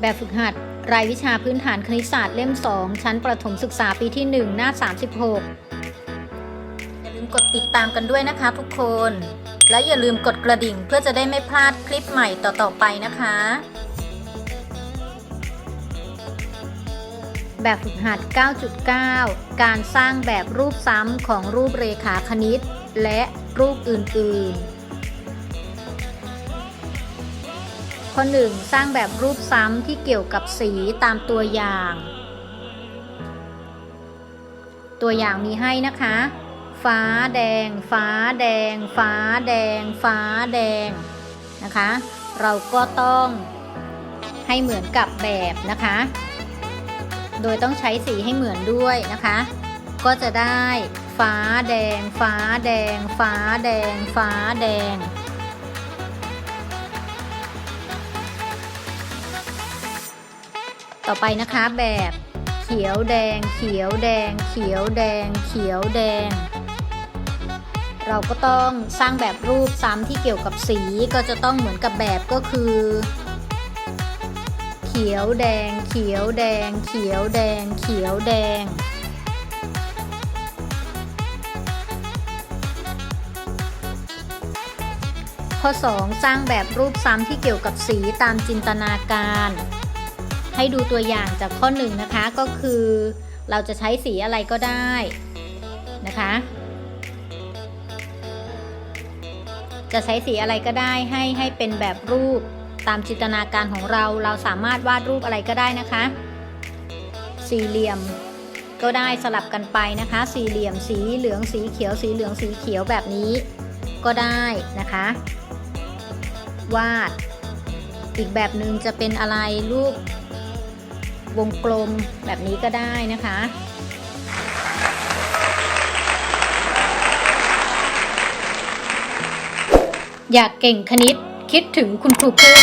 แบบฝึกหัด รายวิชาพื้นฐานคณิตศาสตร์เล่ม 2 ชั้นประถมศึกษาปีที่ 1 หน้า 36 อย่าลืมกดติดตามกันด้วยนะคะทุกคน และอย่าลืมกดกระดิ่งเพื่อจะได้ไม่พลาดคลิปใหม่ต่อๆไปนะคะ แบบฝึกหัด 9.9 การสร้างแบบรูปซ้ำของรูปเรขาคณิต และรูปอื่นๆ ข้อ 1 สร้างแบบรูปซ้ำที่เกี่ยวกับสีตามตัวอย่าง ตัวอย่างมีให้นะคะ ฟ้าแดง ฟ้าแดง ฟ้าแดง ฟ้าแดงนะคะ เราก็ต้องให้เหมือนกับแบบนะคะ โดยต้องใช้สีให้เหมือนด้วยนะคะ ก็จะได้ฟ้าแดง ฟ้าแดง ฟ้าแดง ฟ้าแดง ต่อไปนะคะแบบเขียวแดง เขียวแดง เขียวแดง เขียวแดง เราก็ต้องสร้างแบบรูปซ้ำที่เกี่ยวกับสีก็จะต้องเหมือนกับแบบก็คือ เขียวแดง เขียวแดง เขียวแดง เขียวแดงข้อ 2 สร้างแบบรูปซ้ำที่เกี่ยวกับสีตามจินตนาการ ให้ดูตัวอย่างจากข้อ1นะคะก็คือเราจะใช้สีอะไรก็ได้นะคะ จะใช้สีอะไรก็ได้ให้ให้เป็นแบบรูปตามจินตนาการของเราเราสามารถวาดรูปอะไรก็ได้นะคะ สี่เหลี่ยมก็ได้สลับกันไปนะคะ สี่เหลี่ยมสีเหลืองสีเขียว สีเหลืองสีเขียวแบบนี้ก็ได้นะคะ วาด อีกแบบหนึ่งจะเป็นอะไรรูป วงกลมแบบนี้ก็ได้นะคะ อยากเก่งคณิตคิดถึงคุณครูพึ่ง